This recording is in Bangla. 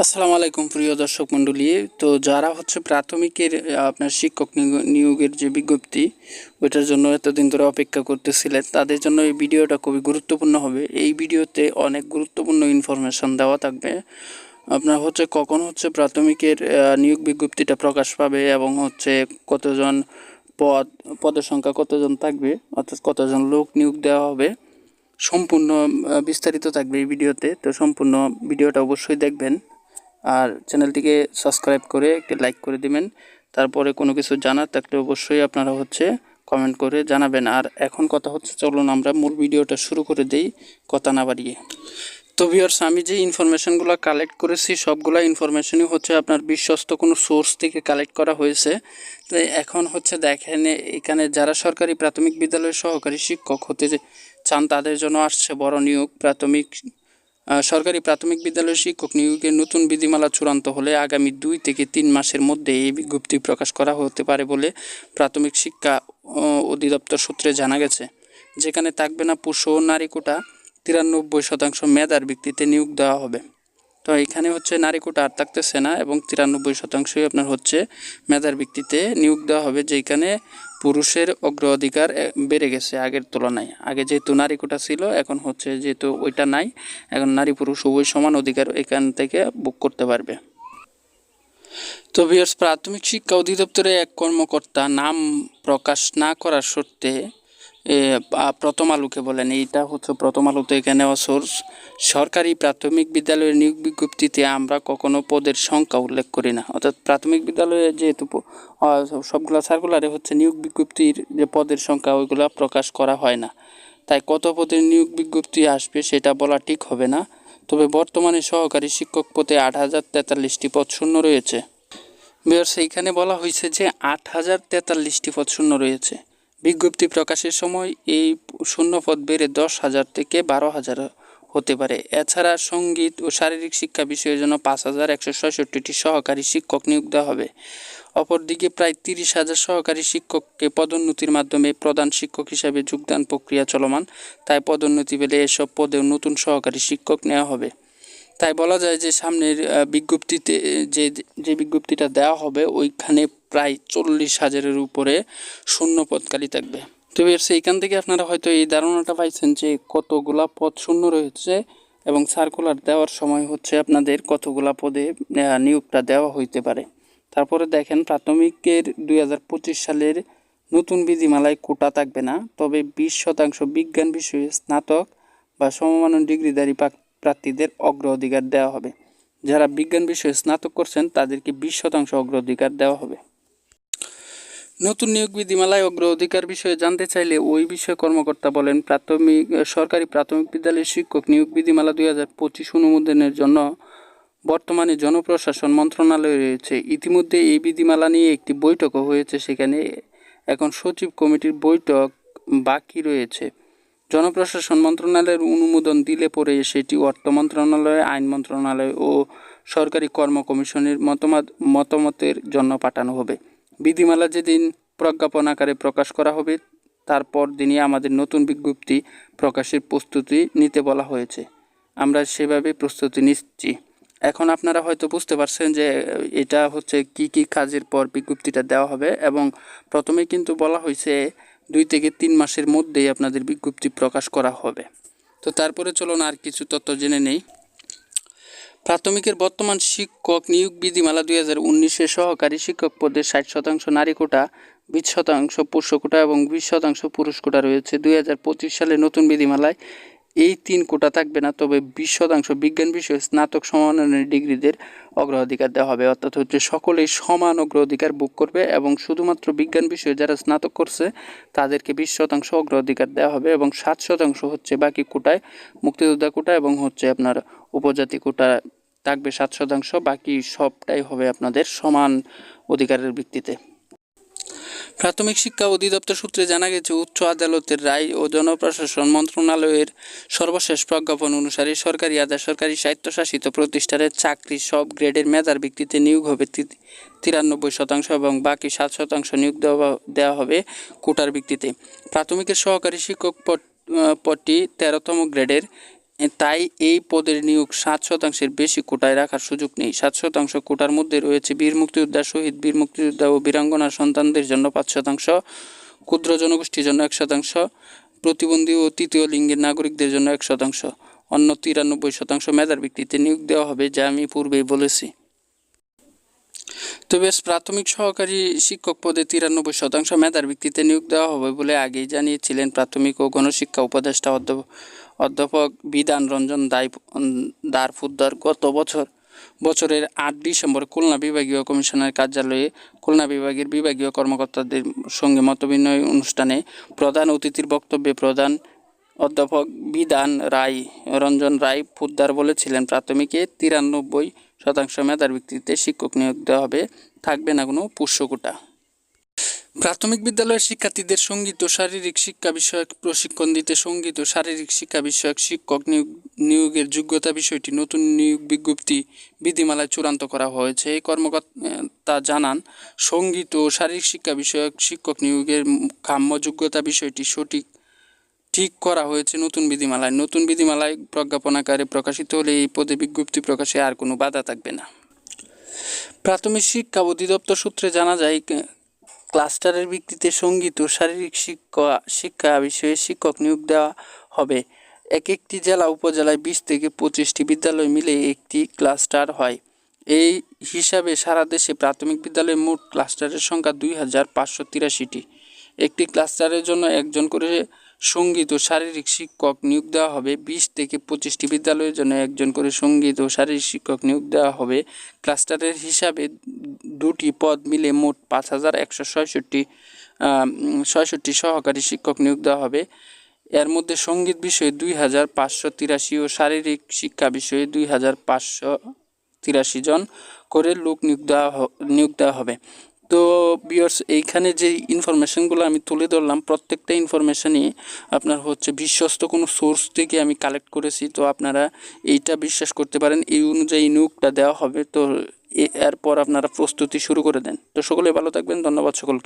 আসসালামু আলাইকুম প্রিয় দর্শক মণ্ডলী। তো যারা হচ্ছে প্রাথমিকের আপনার শিক্ষক নিয়োগের যে বিজ্ঞপ্তি, ওইটার জন্য এতদিন ধরে অপেক্ষা করতেছিলেন, তাদের জন্য এই ভিডিওটা খুবই গুরুত্বপূর্ণ হবে। এই ভিডিওতে অনেক গুরুত্বপূর্ণ ইনফরমেশন দেওয়া থাকবে। আপনার হচ্ছে কখন হচ্ছে প্রাথমিকের নিয়োগ বিজ্ঞপ্তিটা প্রকাশ পাবে এবং হচ্ছে কতজন পদ, পদের সংখ্যা কতজন থাকবে, অর্থাৎ কতজন লোক নিয়োগ দেওয়া হবে, সম্পূর্ণ বিস্তারিত থাকবে এই ভিডিওতে। তো সম্পূর্ণ ভিডিওটা অবশ্যই দেখবেন। আর চ্যানেলটিকে সাবস্ক্রাইব করে একটি লাইক করে দিবেন। তারপরে কোনো কিছু জানার থাকলে অবশ্যই আপনারা হচ্ছে কমেন্ট করে জানাবেন। আর এখন কথা হচ্ছে, চলুন আমরা মূল ভিডিওটা শুরু করে দেই কথা না বাড়িয়ে। তো ভিউয়ার্স আমি যে ইনফরমেশনগুলো কালেক্ট করেছি, সবগুলো ইনফরমেশনই হচ্ছে আপনার বিশ্বস্ত কোনো সোর্স থেকে কালেক্ট করা হয়েছে। তো এখন হচ্ছে দেখেন, এখানে যারা সরকারি প্রাথমিক বিদ্যালয়ের সহকারী শিক্ষক হতে চান, তাদের জন্য আসছে বড় নিয়োগ, প্রাথমিক সরকারি প্রাথমিক বিদ্যালয়ের শিক্ষক নিয়োগের নতুন বিধিমালা চূড়ান্ত হলে আগামী দুই থেকে তিন মাসের মধ্যে এই বিজ্ঞপ্তি প্রকাশ করা হতে পারে বলে প্রাথমিক শিক্ষা অধিদপ্তর সূত্রে জানা গেছে। যেখানে থাকবে না পুরুষ ও নারী কোটা, তিরানব্বই শতাংশ মেধার ভিত্তিতে নিয়োগ দেওয়া হবে। তো এখানে হচ্ছে নারী কোটা আর থাকতেছে না এবং তিরানব্বই শতাংশই আপনার হচ্ছে মেধার ভিত্তিতে নিয়োগ দেওয়া হবে, যেখানে পুরুষের অগ্রাধিকার বেড়ে গেছে আগের তুলনায়। আগে যেহেতু নারী কোটা ছিল, এখন হচ্ছে যেহেতু ওইটা নাই, এখন নারী পুরুষ উভয় সমান অধিকার এখান থেকে বুক করতে পারবে। তো বিয়ার্স প্রাথমিক শিক্ষা অধিদপ্তরে এক কর্মকর্তা নাম প্রকাশ না করার সত্ত্বে প্রথম আলোকে বলেন, এইটা হচ্ছে প্রথম আলোতে এখানে সোর্স সরকারি প্রাথমিক বিদ্যালয়ের নিয়োগ বিজ্ঞপ্তিতে আমরা কখনো পদের সংখ্যা উল্লেখ করি না। অর্থাৎ প্রাথমিক বিদ্যালয়ে যেহেতু সবগুলো সার্কুলারে হচ্ছে নিয়োগ বিজ্ঞপ্তির যে পদের সংখ্যা, ওইগুলা প্রকাশ করা হয় না। তাই কত পদের নিয়োগ বিজ্ঞপ্তি আসবে সেটা বলা ঠিক হবে না। তবে বর্তমানে সহকারী শিক্ষক পদে আট হাজার তেতাল্লিশটি পদ শূন্য রয়েছে। বিহার, সেইখানে বলা হয়েছে যে আট হাজার তেতাল্লিশটি পদ শূন্য রয়েছে। বিজ্ঞপ্তি প্রকাশের সময় এই শূন্য পদ বেড়ে দশ হাজার থেকে বারো হাজার হতে পারে। এছাড়া সংগীত ও শারীরিক শিক্ষা বিষয়ের জন্য পাঁচ হাজার একশো ছয়ষট্টিটি সহকারী শিক্ষক নিয়োগ দেওয়া হবে। অপরদিকে প্রায় তিরিশ হাজার সহকারী শিক্ষককে পদোন্নতির মাধ্যমে প্রধান শিক্ষক হিসাবে যোগদান প্রক্রিয়া চলমান। তাই পদোন্নতি পেলে এসব পদেও নতুন সহকারী শিক্ষক নেওয়া হবে। তাই বলা যায় যে সামনের বিজ্ঞপ্তিতে যে যে বিজ্ঞপ্তিটা দেওয়া হবে, ওইখানে প্রায় চল্লিশ হাজারের উপরে শূন্য পদ খালি থাকবে। তো সেইখান থেকে আপনারা হয়তো এই ধারণাটা পাইছেন যে কতগুলা পদ শূন্য রয়েছে এবং সার্কুলার দেওয়ার সময় হচ্ছে আপনাদের কতগুলা পদে নিয়োগটা দেওয়া হইতে পারে। তারপরে দেখেন, প্রাথমিকের দুই হাজার পঁচিশ সালের নতুন বিধিমালায় কোটা থাকবে না, তবে বিশ শতাংশ বিজ্ঞান বিষয়ে স্নাতক বা সমমানের ডিগ্রিধারী প্রাক- প্রার্থীদের অগ্রাধিকার দেওয়া হবে। যারা বিজ্ঞান বিষয়ে স্নাতক করছেন, তাদেরকে বিশ শতাংশ অগ্রাধিকার দেওয়া হবে। নতুন নিয়োগ বিধিমালায় অগ্রাধিকার বিষয়ে জানতে চাইলে ওই বিষয়ে কর্মকর্তা বলেন, প্রাথমিক সরকারি প্রাথমিক বিদ্যালয়ের শিক্ষক নিয়োগ বিধিমালা দুই হাজার পঁচিশ অনুমোদনের জন্য বর্তমানে জনপ্রশাসন মন্ত্রণালয় রয়েছে। ইতিমধ্যে এই বিধিমালা নিয়ে একটি বৈঠকও হয়েছে, সেখানে এখন সচিব কমিটির বৈঠক বাকি রয়েছে। জনপ্রশাসন মন্ত্রণালয়ের অনুমোদন দিলে পরে সেটি অর্থ মন্ত্রণালয়, আইন মন্ত্রণালয় ও সরকারি কর্ম কমিশনের মতামত, মতামতের জন্য পাঠানো হবে। বিধিমালা যেদিন প্রজ্ঞাপন আকারে প্রকাশ করা হবে, তারপর দিনই আমাদের নতুন বিজ্ঞপ্তি প্রকাশের প্রস্তুতি নিতে বলা হয়েছে। আমরা সেভাবে প্রস্তুতি নিচ্ছি। এখন আপনারা হয়তো বুঝতে পারছেন যে এটা হচ্ছে কি কি কাজের পর বিজ্ঞপ্তিটা দেওয়া হবে এবং প্রথমে কিন্তু বলা হয়েছে দুই থেকে তিন মাসের মধ্যেই আপনাদের বিজ্ঞপ্তি প্রকাশ করা হবে। তো তারপরে চলুন আর কিছু তথ্য জেনে নেই। প্রাথমিকের বর্তমান শিক্ষক নিয়োগ বিধিমালা দুই হাজার উনিশে সহকারী শিক্ষক পদে ষাট শতাংশ নারী কোটা, বিশ শতাংশ পুরুষ কোটা এবং বিশ শতাংশ পুরুষ কোটা রয়েছে। দুই হাজার পঁচিশ সালে নতুন বিধিমালায় এই তিন কোটা থাকবে না, তবে বিশ শতাংশ বিজ্ঞান বিষয়ে স্নাতক সমানের ডিগ্রিদের অগ্রাধিকার দেওয়া হবে। অর্থাৎ হচ্ছে সকলেই সমান অগ্রাধিকার বুক করবে এবং শুধুমাত্র বিজ্ঞান বিষয়ে যারা স্নাতক করছে, তাদেরকে বিশ শতাংশ অগ্রাধিকার দেওয়া হবে এবং সাত শতাংশ হচ্ছে বাকি কোটায়, মুক্তিযোদ্ধা কোটা এবং হচ্ছে আপনার উপজাতি কোটা থাকবে সাত শতাংশ, বাকি সবটাই হবে আপনাদের সমান অধিকারের ভিত্তিতে। প্রাথমিক শিক্ষা অধিদপ্তর সূত্রে জানা গেছে, উচ্চ আদালতের রায় ও জনপ্রশাসন মন্ত্রণালয়ের সর্বশেষ প্রজ্ঞাপন অনুসারে সরকারি আধা সরকারি স্বায়ত্তশাসিত প্রতিষ্ঠানের চাকরি সব গ্রেডের মেধার ভিত্তিতে নিয়োগ হবে তিরানব্বই শতাংশ এবং বাকি সাত শতাংশ নিয়োগ দেওয়া দেওয়া হবে কোটার ভিত্তিতে। প্রাথমিকের সহকারী শিক্ষক পদটি তেরোতম গ্রেডের তাই এই পদের নিয়োগ সাত শতাংশের বেশি কোটায় রাখার সুযোগ নেই। সাত শতাংশ কোটার মধ্যে রয়েছে বীর মুক্তিযোদ্ধা, শহীদ বীর মুক্তিযোদ্ধা ও বীরাঙ্গনা সন্তানদের জন্য পাঁচ শতাংশ, ক্ষুদ্র জনগোষ্ঠীর জন্য এক শতাংশ, প্রতিবন্ধী ও তৃতীয় লিঙ্গের নাগরিকদের জন্য এক শতাংশ। অন্য তিরানব্বই শতাংশ মেধার ভিত্তিতে নিয়োগ দেওয়া হবে, যা আমি পূর্বেই বলেছি। তবে প্রাথমিক সহকারী শিক্ষক পদে তিরানব্বই শতাংশ মেধার ভিত্তিতে নিয়োগ দেওয়া হবে বলে আগেই জানিয়েছিলেন প্রাথমিক ও গণশিক্ষা উপদেষ্টা অধ্যাপক অধ্যাপক বিধান রঞ্জন দায় দারফুদ্দার গত বছর, বছরের আট ডিসেম্বর খুলনা বিভাগীয় কমিশনার কার্যালয়ে খুলনা বিভাগের বিভাগীয় কর্মকর্তাদের সঙ্গে মতবিনিময় অনুষ্ঠানে প্রধান অতিথির বক্তব্যে প্রধান অধ্যাপক বিধান রায়, রঞ্জন রায় ফুদ্দার বলেছিলেন, প্রাথমিকে তিরানব্বই শতাংশ মেধার ভিত্তিতে শিক্ষক নিয়োগ দেওয়া হবে, থাকবে না কোনো পুষ্যকোটা। প্রাথমিক বিদ্যালয়ের শিক্ষার্থীদের সংগীত ও শারীরিক শিক্ষা বিষয়ক প্রশিক্ষণ দিতে সংগীত ও শারীরিক শিক্ষা বিষয়ক শিক্ষক নিয়োগ নিয়োগের যোগ্যতা বিষয়টি নতুন নিয়োগ বিজ্ঞপ্তি বিধিমালায় চূড়ান্ত করা হয়েছে। এই কর্মকর্তা জানান, সংগীত ও শারীরিক শিক্ষা বিষয়ক শিক্ষক নিয়োগের কাম্য যোগ্যতা বিষয়টি সঠিক ঠিক করা হয়েছে নতুন বিধিমালায়। নতুন বিধিমালায় প্রজ্ঞাপন আকারে প্রকাশিত হলে এই পদে বিজ্ঞপ্তি প্রকাশে আর কোনো বাধা থাকবে না। প্রাথমিক শিক্ষা অধিদপ্তর সূত্রে জানা যায় ক্লাস্টারের ভিত্তিতে সংগীত ও শারীরিক শিক্ষা শিক্ষা বিষয়ে শিক্ষক নিয়োগ দেওয়া হবে। এক একটি জেলা উপজেলায় বিশ থেকে পঁচিশটি বিদ্যালয় মিলে একটি ক্লাস্টার হয়। এই হিসাবে সারা দেশে প্রাথমিক বিদ্যালয়ে মোট ক্লাস্টারের সংখ্যা দুই হাজার পাঁচশো তিরাশিটি। একটি ক্লাস্টারের জন্য একজন করে সংগীত ও শারীরিক শিক্ষক নিয়োগ দেওয়া হবে। বিশ থেকে পঁচিশটি বিদ্যালয়ের জন্য একজন করে সংগীত ও শারীরিক শিক্ষক নিয়োগ দেওয়া হবে। ক্লাস্টারের হিসাবে দুটি পদ মিলে মোট পাঁচ হাজার একশো ছয়ষট্টি ছয়ষট্টি সহকারী শিক্ষক নিয়োগ দেওয়া হবে। এর মধ্যে সংগীত বিষয়ে দুই হাজার পাঁচশো তিরাশি ও শারীরিক শিক্ষা বিষয়ে দুই হাজার পাঁচশো তিরাশি জন করে লোক নিয়োগ দেওয়া নিয়োগ দেওয়া হবে। তো বিয়ার্স এইখানে যে ইনফরমেশানগুলো আমি তুলে ধরলাম, প্রত্যেকটা ইনফরমেশানই আপনার হচ্ছে বিশ্বস্ত কোনো সোর্স থেকে আমি কালেক্ট করেছি। তো আপনারা এইটা বিশ্বাস করতে পারেন, এই অনুযায়ী নিয়োগটা দেওয়া হবে। তো এরপর আপনারা প্রস্তুতি শুরু করে দেন। তো সকলে ভালো থাকবেন, ধন্যবাদ সকলকে।